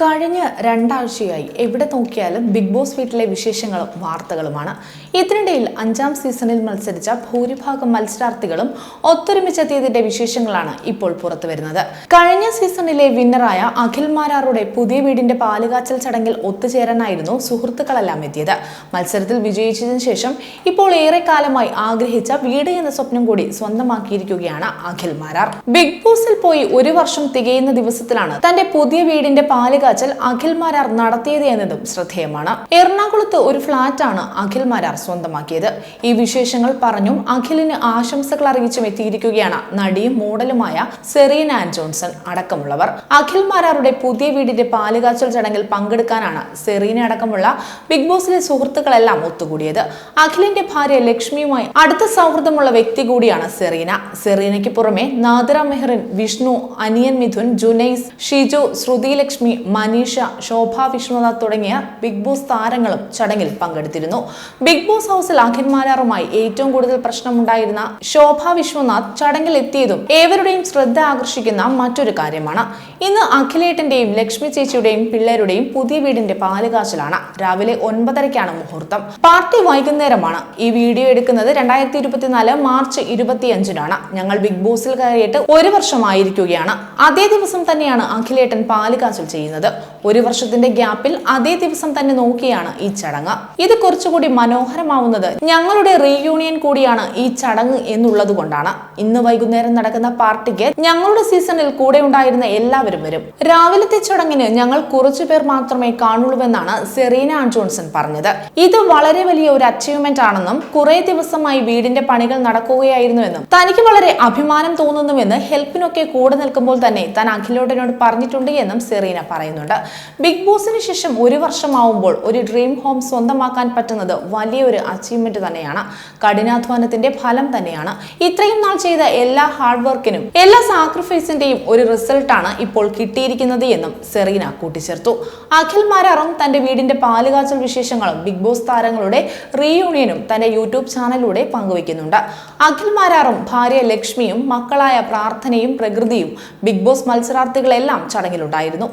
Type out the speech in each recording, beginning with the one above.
കഴിഞ്ഞ രണ്ടാഴ്ചയായി എവിടെ നോക്കിയാലും ബിഗ് ബോസ് വീട്ടിലെ വിശേഷങ്ങളും വാർത്തകളുമാണ്. ഇതിനിടയിൽ അഞ്ചാം സീസണിൽ മത്സരിച്ച ഭൂരിഭാഗം മത്സരാർത്ഥികളും ഒത്തൊരുമിച്ചെത്തിയതിന്റെ വിശേഷങ്ങളാണ് ഇപ്പോൾ പുറത്തുവരുന്നത്. കഴിഞ്ഞ സീസണിലെ വിന്നറായ അഖിൽ മാരാറുടെ പുതിയ വീടിന്റെ പാലുകാച്ചൽ ചടങ്ങിൽ ഒത്തുചേരാനായിരുന്നു സുഹൃത്തുക്കളെല്ലാം എത്തിയത്. മത്സരത്തിൽ വിജയിച്ചതിനു ശേഷം ഇപ്പോൾ ഏറെക്കാലമായി ആഗ്രഹിച്ച വീട് എന്ന സ്വപ്നം കൂടി സ്വന്തമാക്കിയിരിക്കുകയാണ് അഖിൽ മാരാർ. ബിഗ് ബോസിൽ പോയി ഒരു വർഷം തികയുന്ന ദിവസത്തിലാണ് തന്റെ പുതിയ വീടിന്റെ പാലുകാച്ചൽ അഖിൽ മാരാർ നടത്തിയത് എന്നതും ശ്രദ്ധേയമാണ്. എറണാകുളത്ത് ഒരു ഫ്ളാറ്റാണ് അഖിൽ മാരാർ സ്വന്തമാക്കിയത്. ഈ വിശേഷങ്ങൾ പറഞ്ഞും അഖിലിന് ആശംസകൾ അറിയിച്ചും എത്തിയിരിക്കുകയാണ് നടിയും മോഡലുമായ സെറീന ജോൺസൺ അടക്കമുള്ളവർ. അഖിൽ മാരാറുടെ പുതിയ വീടിന്റെ പാലുകാച്ചൽ ചടങ്ങിൽ പങ്കെടുക്കാനാണ് സെറീന അടക്കമുള്ള ബിഗ് ബോസിലെ സുഹൃത്തുക്കളെല്ലാം ഒത്തുകൂടിയത്. അഖിലിന്റെ ഭാര്യ ലക്ഷ്മിയുമായി അടുത്ത സൗഹൃദമുള്ള വ്യക്തി കൂടിയാണ് സെറീന. സെറീനയ്ക്ക് പുറമെ നാദിറ മെഹറിൻ വിഷ്ണു അനിയൻ മിഥുൻ ജുനൈസ് ഷിജു ശ്രുതി ലക്ഷ്മി മനീഷ ശോഭ വിഷ്ണുനാഥ് തുടങ്ങിയ ബിഗ് ബോസ് താരങ്ങളും ചടങ്ങിൽ പങ്കെടുത്തിരുന്നു. ബിഗ് ബോസ് ഹൗസിൽ അഖിന്മാരാറുമായി ഏറ്റവും കൂടുതൽ പ്രശ്നമുണ്ടായിരുന്ന ശോഭ വിശ്വനാഥ് ചടങ്ങിൽ എത്തിയതും ഏവരുടെയും ശ്രദ്ധ ആകർഷിക്കുന്ന മറ്റൊരു കാര്യമാണ്. ഇന്ന് അഖിലേട്ടന്റെയും ലക്ഷ്മി ചേച്ചിയുടെയും പിള്ളേരുടെയും പുതിയ വീടിന്റെ പാലുകാച്ചിലാണ്. രാവിലെ ഒൻപതരയ്ക്കാണ് മുഹൂർത്തം. പാർട്ടി വൈകുന്നേരമാണ്. ഈ വീഡിയോ എടുക്കുന്നത് രണ്ടായിരത്തി ഇരുപത്തിനാല് മാർച്ച് ഇരുപത്തിയഞ്ചിനാണ്. ഞങ്ങൾ ബിഗ് ബോസിൽ കയറിയിട്ട് ഒരു വർഷമായിരിക്കുകയാണ്. അതേ ദിവസം തന്നെയാണ് അഖിലേട്ടൻ പാലുകാച്ചൽ ചെയ്യുന്നത്. ഒരു വർഷത്തിന്റെ ഗ്യാപ്പിൽ അതേ ദിവസം തന്നെ നോക്കിയാണ് ഈ ചടങ്ങ്. ഇത് കുറച്ചുകൂടി മനോഹരമാവുന്നത് ഞങ്ങളുടെ റീയൂണിയൻ കൂടിയാണ് ഈ ചടങ്ങ് എന്നുള്ളത് കൊണ്ടാണ്. ഇന്ന് വൈകുന്നേരം നടക്കുന്ന പാർട്ടിക്ക് ഞങ്ങളുടെ സീസണിൽ കൂടെ ഉണ്ടായിരുന്ന എല്ലാവരും വരും. രാവിലത്തെ ചടങ്ങിന് ഞങ്ങൾ കുറച്ചു പേർ മാത്രമേ കാണുള്ളൂവെന്നാണ് സെറീന ജോൺസൺ പറഞ്ഞത്. ഇത് വളരെ വലിയ ഒരു അച്ചീവ്മെന്റ് ആണെന്നും കുറെ ദിവസമായി വീടിന്റെ പണികൾ നടക്കുകയായിരുന്നുവെന്നും തനിക്ക് വളരെ അഭിമാനം തോന്നുന്നുവെന്ന് ഹെൽപ്പിനൊക്കെ കൂടെ നിൽക്കുമ്പോൾ തന്നെ താൻ അഖിലോട്ടനോട് പറഞ്ഞിട്ടുണ്ട് എന്നും സെറീന പറയുന്നുണ്ട്. ബിഗ് ബോസിന് ശേഷം ഒരു വർഷമാവുമ്പോൾ ഒരു ഡ്രീം ഹോം സ്വന്തമാക്കാൻ പറ്റുന്നത് വലിയൊരു അച്ചീവ്മെന്റ് തന്നെയാണ്. കഠിനാധ്വാനത്തിന്റെ ഫലം തന്നെയാണ്. ഇത്രയും നാൾ ചെയ്ത എല്ലാ ഹാർഡ് വർക്കിനും എല്ലാ സാക്രിഫൈസിന്റെയും ഒരു റിസൾട്ടാണ് ഇപ്പോൾ കിട്ടിയിരിക്കുന്നത് എന്നും സെറീന കൂട്ടിച്ചേർത്തു. അഖിൽ മാരാറും തന്റെ വീടിന്റെ പാലുകാച്ചൽ വിശേഷങ്ങളും ബിഗ് ബോസ് താരങ്ങളുടെ റീയൂണിയനും തന്റെ യൂട്യൂബ് ചാനലിലൂടെ പങ്കുവയ്ക്കുന്നുണ്ട്. അഖിൽ മാരാറും ഭാര്യ ലക്ഷ്മിയും മക്കളായ പ്രാർത്ഥനയും പ്രകൃതിയും ബിഗ് ബോസ് മത്സരാർത്ഥികളെല്ലാം ചടങ്ങിലുണ്ടായിരുന്നു.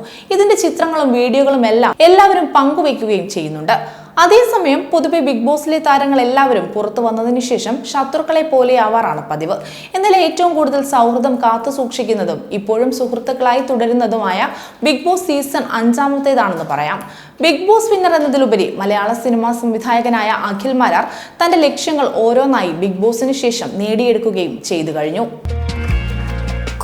ഇതിന്റെ ചിത്രങ്ങളും വീഡിയോകളും എല്ലാം എല്ലാവരും പങ്കുവയ്ക്കുകയും ചെയ്യുന്നുണ്ട്. അതേസമയം പൊതുവെ ബിഗ് ബോസിലെ താരങ്ങൾ എല്ലാവരും പുറത്തു വന്നതിന് ശേഷം ശത്രുക്കളെ പോലെയാവാറാണ് പതിവ്. എന്നാൽ ഏറ്റവും കൂടുതൽ സൗഹൃദം കാത്തു സൂക്ഷിക്കുന്നതും ഇപ്പോഴും സുഹൃത്തുക്കളായി തുടരുന്നതുമായ ബിഗ് ബോസ് സീസൺ അഞ്ചാമത്തേതാണെന്ന് പറയാം. ബിഗ് ബോസ് വിന്നർ എന്നതിലുപരി മലയാള സിനിമാ സംവിധായകനായ അഖിൽ മാരാർ തന്റെ ലക്ഷ്യങ്ങൾ ഓരോന്നായി ബിഗ് ബോസിന് ശേഷം നേടിയെടുക്കുകയും ചെയ്തു കഴിഞ്ഞു.